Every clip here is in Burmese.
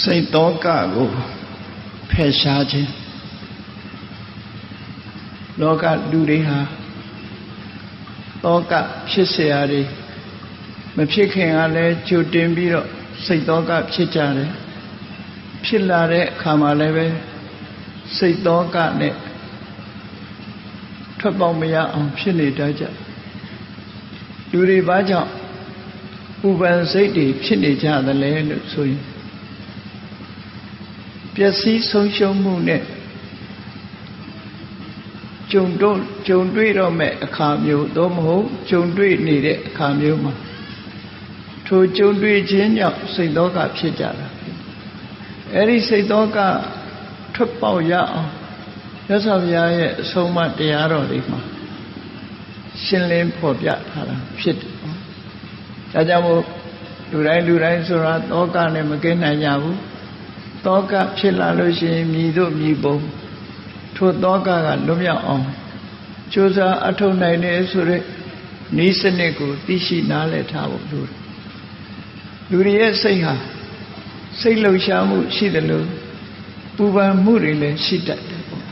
စိတ်တောကကိုဖယ်ရှားခြင်းလောကလူတွေဟာတောကဖြစ်เสียရည်မဖြစ်ခင်ကလည်းကြိုတင်ပြီးတော့စိတ်တောကဖြစ်ကြတယ်ဖြစ်လာတဲ့အခါမှာလည်းပဲစိတ်တောကနဲ့ထွက်ပေါက်မရအောင်ဖြစ်နေတတ်ကြလူတွေဘာကြောင့်ပူပန်စိတ်တွေဖြစ်နေကြသလဲလို့ဆိုရင် ပျက်စီးဆုံးရှုံးမှုနဲ့ကြုံတော့ကြုံတွေ့တော့မဲ့အခါမျိုးသို့မဟုတ်ကြုံတွေ့နေတဲ့အခါမျိုးမှာထိုကြုံတွေ့ခြင်းကြောင့်စိတ်သောကဖြစ်ကြတာအဲ့ဒီစိတ်သောကထွက်ပေါက်ရအောင်ရသော်ဘုရားရဲ့အဆုံးအမတရားတော်တွေမှာရှင်းလင်းဖော်ပြထားတာဖြစ်တယ်။ဒါကြောင့်မို့လူတိုင်းလူတိုင်းဆိုတာသောကနဲ့မကင်းနိုင်ကြဘူး။ သောကဖြစ်လာလို့ရှိရင်မြည်တို့မြည်ပုံထိုသောကကလွတ်မြောက်အောင်ကြိုးစားအထောက်နိုင်တယ်ဆိုရက်ဤစနစ်ကိုသိရှိနားလည်ထားဖို့လိုတယ်။လူတွေရဲ့စိတ်ဟာစိတ်လှုပ်ရှားမှုရှိတယ်လို့ပူပန်မှုတွေလည်းရှိတတ်တယ်ပေါ့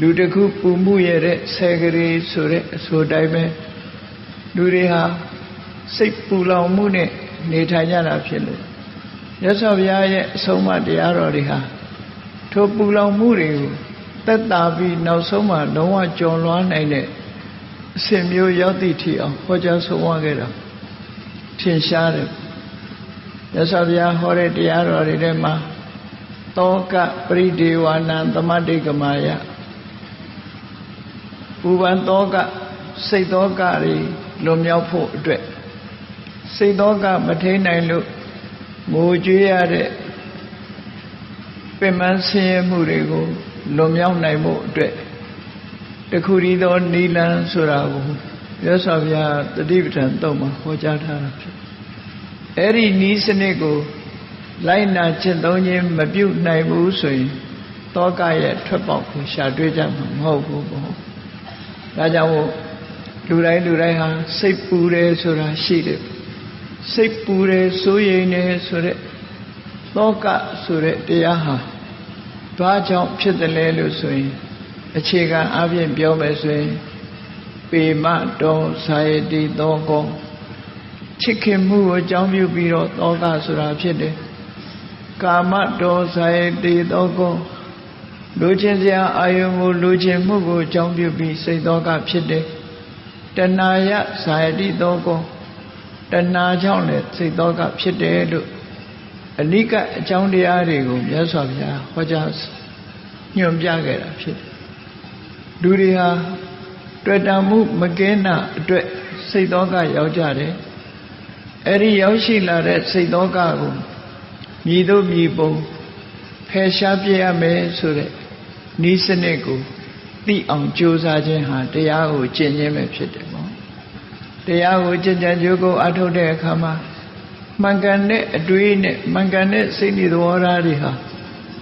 လူတစ်ခုပူမှုရတဲ့ဆယ်ကလေးဆိုတဲ့အဆိုတိုင်းပဲလူတွေဟာစိတ်ပူလောင်မှုနဲ့နေထိုင်ကြတာဖြစ်လို့ ရသော်ဘုရားရဲ့အဆုံးအမတရားတော်တွေဟာထိုပူလောင်မှုတွေကိုသက်သာပြီးနောက်ဆုံးမှလုံးဝကျော်လွှားနိုင်တဲ့အစဉ်မျိုးရောက်သည့်ထိအောင်ဟောကြားဆုံးမခဲ့တာထင်ရှားတယ်မြတ်စွာဘုရားဟောတဲ့တရားတော်တွေထဲမှာတောကပရိဒေဝနံသမတိကမာယပူပန်တောကစိတ်တောကတွေလွန်မြောက်ဖို့အတွက်စိတ်တောကမထိန်နိုင်လို့ ငိုကြွေးရတဲ့ပင်မဆင်းရဲမှုတွေကိုလွန်မြောက်နိုင်ဖို့အတွက်တခုရီသောနိလန်းဆိုတာကိုမြတ်စွာဘုရားတတိပဋ္ဌာန်တုံးမှာဟောကြားထားတာဖြစ်အဲ့ဒီနီးစနစ်ကိုလိုက်နာကျင့်သုံးခြင်းမပြုနိုင်ဘူးဆိုရင်တောကရဲ့ထွက်ပေါက်ကိုရှာတွေ့ကြမှာမဟုတ်ဘူးပေါ့ဒါကြောင့်လူတိုင်းလူတိုင်းဟာစိတ်ပူတယ်ဆိုတာရှိတယ် စိတ်ပူတယ်စိုးရိမ်တယ်ဆိုတဲ့တောကဆိုတဲ့တရားဟာဘာကြောင့်ဖြစ်တယ်လဲလို့ဆိုရင် အခြေခံအပြင်ပြောမယ်ဆိုရင် ပေမတော်ဇာယတိသောကောချစ်ခင်မှုကိုအကြောင်းပြုပြီးတော့တောကဆိုတာဖြစ်တယ်ကာမဒေါသယတေတောကောလူချင်းစရာအာယုံကိုလူချင်းမှုကိုအကြောင်းပြုပြီးစိတ်သောကဖြစ်တယ်တဏှာယဇာယတိတောကော တဏှာကြောင့်လည်းစိတ်သောကဖြစ်တယ်လို့အနိကအကြောင်းတရားတွေကိုမြတ်စွာဘုရားဟောကြားညွှန်ပြခဲ့တာဖြစ်တယ်လူတွေဟာတွေ့တာမှုမကင်းတာအတွက်စိတ်သောကရောက်ကြတယ်အဲ့ဒီရောက်ရှိလာတဲ့စိတ်သောကကိုမြည်တို့မြည်ပုံဖယ်ရှားပြရမယ်ဆိုတဲ့ဤစနစ်ကိုသိအောင်ကြိုးစားခြင်းဟာတရားကိုကျင့်ခြင်းပဲဖြစ်တယ်ပေါ့ တရားကိုကျင့်ကြံကြိုးကိုအထုတ်တဲ့အခါမှာမှန်ကန်တဲ့အတွေးနဲ့မှန်ကန်တဲ့စိတ်ဓာတ်သဘောထားတွေဟာ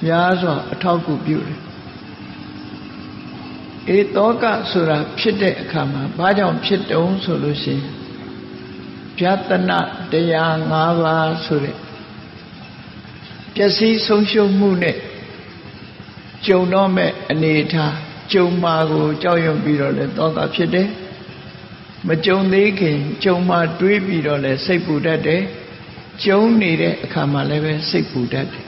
များစွာအထောက်အကူပြုတယ်အေတောကဆိုတာဖြစ်တဲ့အခါမှာဘာကြောင့်ဖြစ်တုံးဆိုလို့ရှိရင်ဗျာတနာတရား၅ပါးဆိုတဲ့ပျက်စီးဆုံးရှုံးမှုနဲ့ကြုံတော့မဲ့အနေထားကြုံမှာကိုကြောက်ရွံ့ပြီးတော့လဲတောကဖြစ်တယ် မကြုံသေးခင်ကြုံမှာတွေးပြီးတော့လဲစိတ်ပူတတ်တယ်ကြုံနေတဲ့အခါမှာလည်းပဲစိတ်ပူတတ်တယ်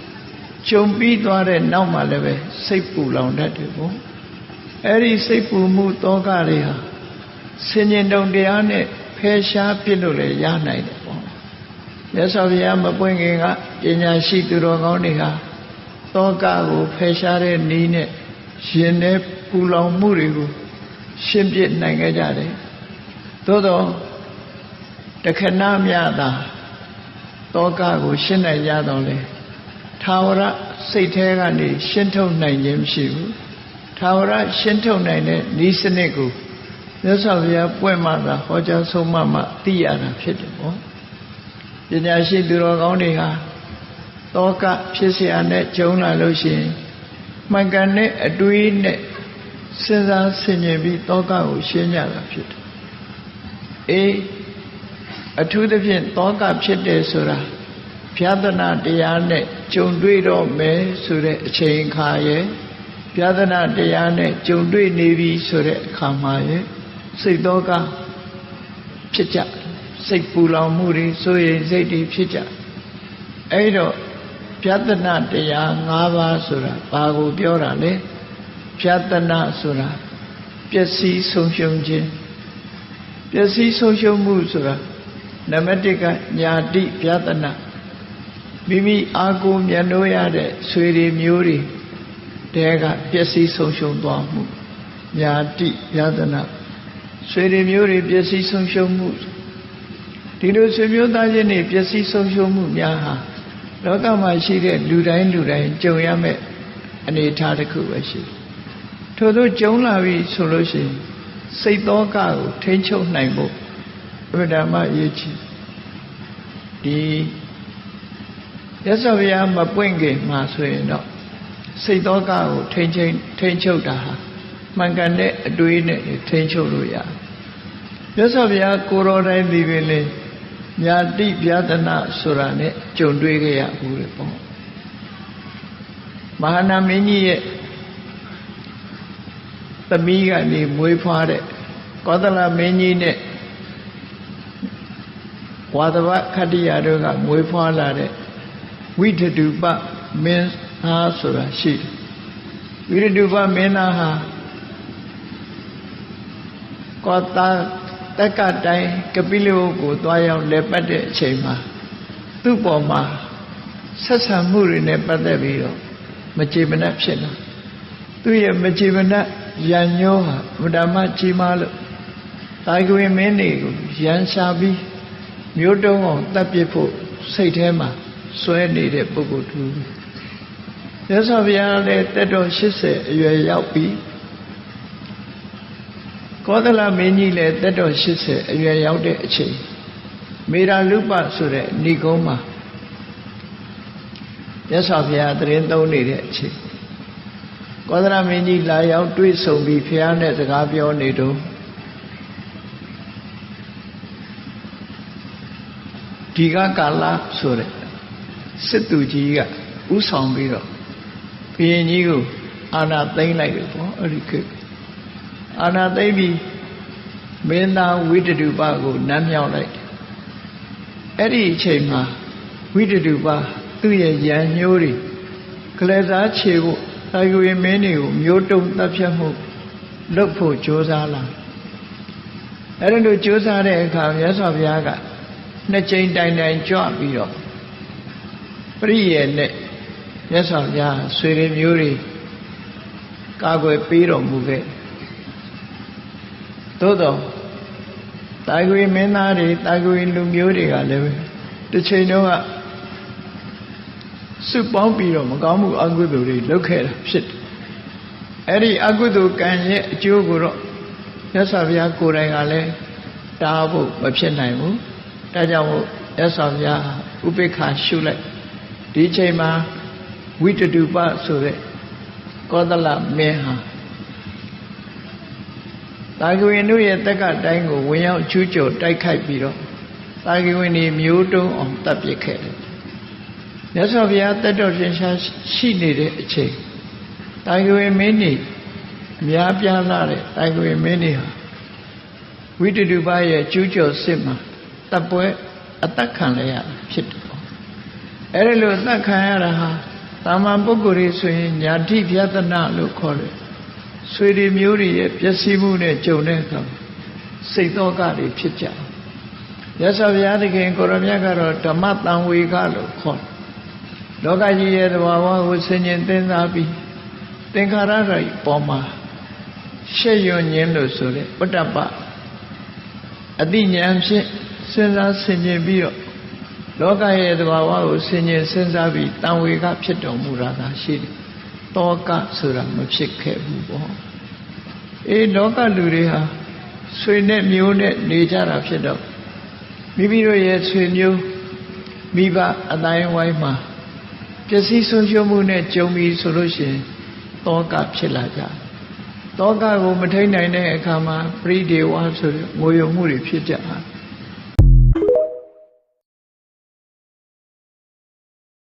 ကြုံပြီးသွားတဲ့နောက်မှာလည်းပဲစိတ်ပူလောင်တတ်တယ်ပေါ့အဲ့ဒီစိတ်ပူမှုတောကတွေဟာဆင်ញင်တုံတရားနဲ့ဖယ်ရှားပြစ်လို့လည်းရနိုင်တယ်ပေါ့မြတ်စွာဘုရားမပွင့်ခင်ကပညာရှိသူတော်ကောင်းတွေဟာတောကကိုဖယ်ရှားတဲ့နည်းနဲ့ရှင်တဲ့ပူလောင်မှုတွေကိုရှင်းပြနိုင်ခဲ့ကြတယ် သို့တော့တခဏမြတာတောကကိုရှင်းနိုင်ကြတော့လေသာဝရစိတ်แท้ကနေရှင်းထုတ်နိုင်ခြင်းမရှိဘူးသာဝရရှင်းထုတ်နိုင်တဲ့ဤစနစ်ကိုမြတ်စွာဘုရားပွင့်မှသာဟောကြားဆုံးမမှသိရတာဖြစ်တယ်ပေါ့ပညာရှိသူတော်ကောင်းတွေဟာတောကဖြစ်เสียနဲ့ဂျုံလာလို့ရှိရင်မှန်ကန်တဲ့အတွေးနဲ့စဉ်းစားဆင်ခြင်ပြီးတောကကိုရှင်းကြတာဖြစ်တယ် အေးအထူးသဖြင့်တောကဖြစ်တယ်ဆိုတာဗျာဒနာတရားနဲ့ကြုံတွေ့တော့မယ်ဆိုတဲ့အချိန်အခါရဲ့ဗျာဒနာတရားနဲ့ကြုံတွေ့နေပြီဆိုတဲ့အခါမှာရဲ့စိတ်တော့ကဖြစ်ကြစိတ်ပူလောင်မှုတွေဆိုရင်စိတ်တွေဖြစ်ကြအဲ့တော့ဗျာဒနာတရား၅ပါးဆိုတာဘာကိုပြောတာလဲဗျာဒနာဆိုတာပျက်စီးဆုံးရှုံးခြင်း ပျက်စီးဆုံးရှုံးမှုဆိုတာနံပါတ်1ကညာတိဗျာဒနာမိမိအာကိုမြတ်လို့ရတဲ့ဆွေတွေမျိုးတွေတဲကပျက်စီးဆုံးရှုံးသွားမှုညာတိဗျာဒနာဆွေတွေမျိုးတွေပျက်စီးဆုံးရှုံးမှုဒီလိုဆွေမျိုးသားချင်းတွေပျက်စီးဆုံးရှုံးမှုများဟာလောကမှာရှိတဲ့လူတိုင်းလူတိုင်းကြုံရမယ့်အနေအထားတစ်ခုပဲရှိတယ်ထို့သောကြုံလာပြီဆိုလို့ရှိရင် စိတ်သောကကိုထိန်းချုပ်နိုင်ဖို့ဘုရားမအရေးကြီးဒီရသော်ဗျာမပွင့်ခင်မှာဆိုရင်တော့စိတ်သောကကိုထိန်းချင်းထိန်းချုပ်တာဟာမှန်ကန်တဲ့အတွေးနဲ့ထိန်းချုပ်လို့ရတယ်ရသော်ဗျာကိုရောတိုင်းဒီပင်လေညာတိဗျာဒနာဆိုတာနဲ့ကြုံတွေ့ခဲ့ရဘူးလေပေါ့မဟာနာမင်းကြီးရဲ့ သမီးကနေမွေးဖွားတဲ့ကောသလမင်းကြီးနဲ့ဝါသဗခတ္တိယတို့ကမွေးဖွားလာတဲ့ဝိထတုပမင်းသားဆိုတာရှိတယ်ဝိထတုပမင်းသားဟာကောတာတက်ကတိုင်းကပိလဝကိုသွားရောက်လဲပတ်တဲ့အချိန်မှာသူ့ပေါ်မှာဆက်ဆံမှုတွေနဲ့ပတ်သက်ပြီးတော့မကြေမနက်ဖြစ်လာသူ့ရဲ့မကြေမနက် ရန်ညိုးဟာဗုဒ္ဓမကြီးမားလို့တာကွေမင်းတွေကိုရန်ရှာပြီးမျိုးတုံးအောင်တပ်ပစ်ဖို့စိတ်ထဲမှာစွဲနေတဲ့ပုဂ္ဂိုလ်တူရသော်ဘုရားလည်းတက်တော်80အရွယ်ရောက်ပြီးကောသလမင်းကြီးလည်းတက်တော်80အရွယ်ရောက်တဲ့အချိန်မေရာလုပဆိုတဲ့ဏိကုံးမှာရသော်ဘုရားတရင်သုံးနေတဲ့အချိန် ကောသလမင်းကြီးလာရောက်တွေ့ဆုံပြီးဘုရားနဲ့စကားပြောနေတော့ဒီကကာလဆိုတဲ့စစ်သူကြီးကဥဆောင်ပြီးတော့ဘုရင်ကြီးကိုအာဏာသိမ်းလိုက်တယ်ပေါ့အဲ့ဒီခေတ်အာဏာသိမ်းပြီးမင်းသားဝိတတုပကိုနမ်းမြောက်လိုက်တယ်အဲ့ဒီအချိန်မှာဝိတတုပသူ့ရဲ့ရန်ညိုးတွေကလေးစားခြေဖို့ တာယူရင်မင်းတွေကိုမျိုးတုံတပ်ဖြတ်မှုလုပ်ဖို့ကြိုးစားလာအဲ့ဒါလိုကြိုးစားတဲ့အခါမြတ်စွာဘုရားကနှစ်ကြိမ်တိုင်တိုင်ကြွပြီးတော့ပရိယေနဲ့မြတ်စွာဘုရားဆွေတွေမျိုးတွေကာကွယ်ပေးတော်မူခဲ့သို့တော့တာကွေမင်းသားတွေတာကွေလူမျိုးတွေကလည်းတစ်ချိန်တော့က စုပေါင်းပြီးတော့မကောင်းမှုအကုသိုလ်တွေလုပ်ခဲ့တာဖြစ်တယ်အဲ့ဒီအကုသိုလ်ကံရဲ့အကျိုးကိုတော့မြတ်စွာဘုရားကိုယ်တိုင်ကလည်းတားဖို့မဖြစ်နိုင်ဘူးဒါကြောင့်မို့မြတ်စွာဘုရားဥပိ္ပခာရှုလိုက်ဒီချိန်မှာဝိတတုပဆိုတဲ့ကောသလမင်းဟာတာဂဝင်တို့ရဲ့တက်ကတိုင်းကိုဝင်ရောက်ချူးကျော်တိုက်ခိုက်ပြီးတော့တာဂဝင်တွေမျိုးတုံးအောင်တပ်ပစ်ခဲ့တယ် မြတ်စွာဘုရားတက်တော်ရှင်ရှားရှိနေတဲ့အချိန်တာဂဝင်မင်းနေအများပြားလာတဲ့တာဂဝင်မင်းနေဟာဝိတတုပရဲ့ကျူးကျော်စစ်မှာတပ်ပွဲအသက်ခံလဲရဖြစ်တယ်ပေါ့အဲ့ဒါလို့အသက်ခံရတာဟာတာမန်ပုဂ္ဂိုလ်တွေဆိုရင်ညာတိပြဒနာလို့ခေါ်တယ်ဆွေတွေမျိုးတွေရဲ့ပျက်စီးမှုနဲ့ကြုံတဲ့အခါစိတ်သောကတွေဖြစ်ကြရသော်ဘုရားသခင်ကိုရမြတ်ကတော့ဓမ္မတန်ဝေကလို့ခေါ် လောကကြီးရဲ့သဘာဝကိုဆင်ញင်သင်စားပြီးသင်္ခါရတွေပေါ်မှာရှက်ရွံ့ခြင်းလို့ဆိုတဲ့ပတ္တပအတိညာဖြင့်စဉ်းစားဆင်ခြင်ပြီးတော့လောကရဲ့သဘာဝကိုဆင်ခြင်စဉ်းစားပြီးတန်ဝေကဖြစ်တော်မူတာသာရှိတယ်။တောကဆိုတာမဖြစ်ခဲ့ဘူးပေါ့။အေးလောကလူတွေဟာဆွေနဲ့မျိုးနဲ့နေကြတာဖြစ်တော့မိမိတို့ရဲ့ဆွေမျိုးမိဘအတိုင်းဝိုင်းမှာ ပျက်စီးဆုံးရှုံးမှုနဲ့ကြုံပြီးဆိုလို့ရှိရင်တောကဖြစ်လာကြတောကကိုမထိန်နိုင်တဲ့အခါမှာပရိဒေဝဆိုတဲ့ငိုယုံမှုတွေဖြစ်ကြတာ